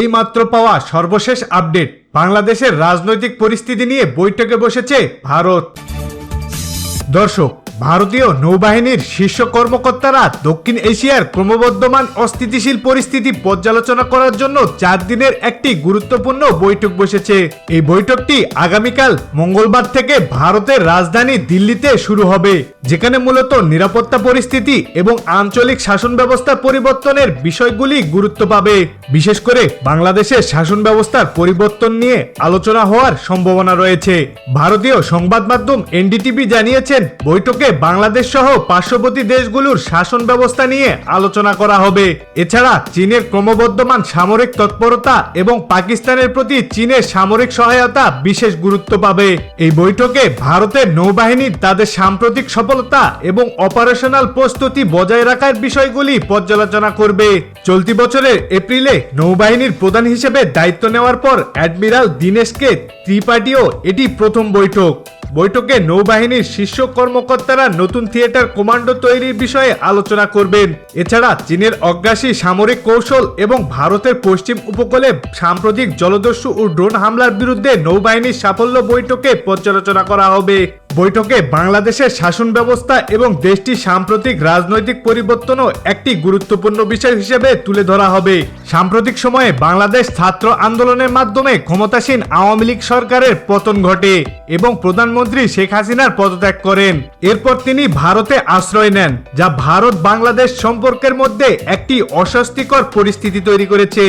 এইমাত্র পাওয়া সর্বশেষ আপডেট। বাংলাদেশের রাজনৈতিক পরিস্থিতি নিয়ে বৈঠকে বসেছে ভারত। দর্শক ভারতীয় নৌবাহিনীর শীর্ষ কর্মকর্তারা দক্ষিণ এশিয়ার ক্রমবর্ধমান অস্থিতিশীল পরিস্থিতি পর্যালোচনা করার জন্য চার দিনের একটি গুরুত্বপূর্ণ বৈঠক বসেছে। এই বৈঠকটি আগামীকাল মঙ্গলবার থেকে ভারতের রাজধানী দিল্লিতে শুরু হবে, যেখানে মূলত নিরাপত্তা পরিস্থিতি এবং আঞ্চলিক শাসন ব্যবস্থা পরিবর্তনের বিষয়গুলি গুরুত্ব পাবে। বিশেষ করে বাংলাদেশের শাসন ব্যবস্থার পরিবর্তন নিয়ে আলোচনা হওয়ার সম্ভাবনা রয়েছে। ভারতীয় সংবাদ মাধ্যম এনডিটিভি জানিয়েছেন, বৈঠকে বাংলাদেশ সহ পার্শ্ববর্তী দেশগুলোর শাসন ব্যবস্থা নিয়ে আলোচনা করা হবে। এছাড়া চীনের ক্রমবর্ধমান সামরিক তৎপরতা এবং পাকিস্তানের প্রতি চীনের সামরিক সহায়তা বিশেষ গুরুত্ব পাবে। এই বৈঠকে ভারতের নৌবাহিনী তাদের সাম্প্রতিক সফলতা এবং অপারেশনাল প্রস্তুতি বজায় রাখার বিষয়গুলি পর্যালোচনা করবে। চলতি বছরের এপ্রিলে নৌবাহিনীর প্রধান হিসেবে দায়িত্ব নেওয়ার পর অ্যাডমিরাল দীনেশকে ত্রিপাঠীও এটি প্রথম বৈঠক। বৈঠকে নৌবাহিনীর শীর্ষ কর্মকর্তারা নতুন থিয়েটার কমান্ডো তৈরির বিষয়ে আলোচনা করবেন। এছাড়া চীনের অগ্রাসী সামরিক কৌশল এবং ভারতের পশ্চিম উপকূলে সাম্প্রতিক জলদস্যু ও ড্রোন হামলার বিরুদ্ধে নৌবাহিনীর সাফল্য বৈঠকে পর্যালোচনা করা হবে। বৈঠকে বাংলাদেশের শাসন ব্যবস্থা এবং দেশটির সাম্প্রতিক রাজনৈতিক পরিবর্তনও একটি গুরুত্বপূর্ণ বিষয় হিসেবে তুলে ধরা হবে। সাম্প্রতিক সময়ে বাংলাদেশ ছাত্র আন্দোলনের মাধ্যমে ক্ষমতাসীন আওয়ামী লীগ সরকারের পতন ঘটে এবং প্রধানমন্ত্রী শেখ হাসিনার পদত্যাগ করেন। এরপর তিনি ভারতে আশ্রয় নেন, যা ভারত বাংলাদেশ সম্পর্কের মধ্যে একটি অস্বস্তিকর পরিস্থিতি তৈরি করেছে।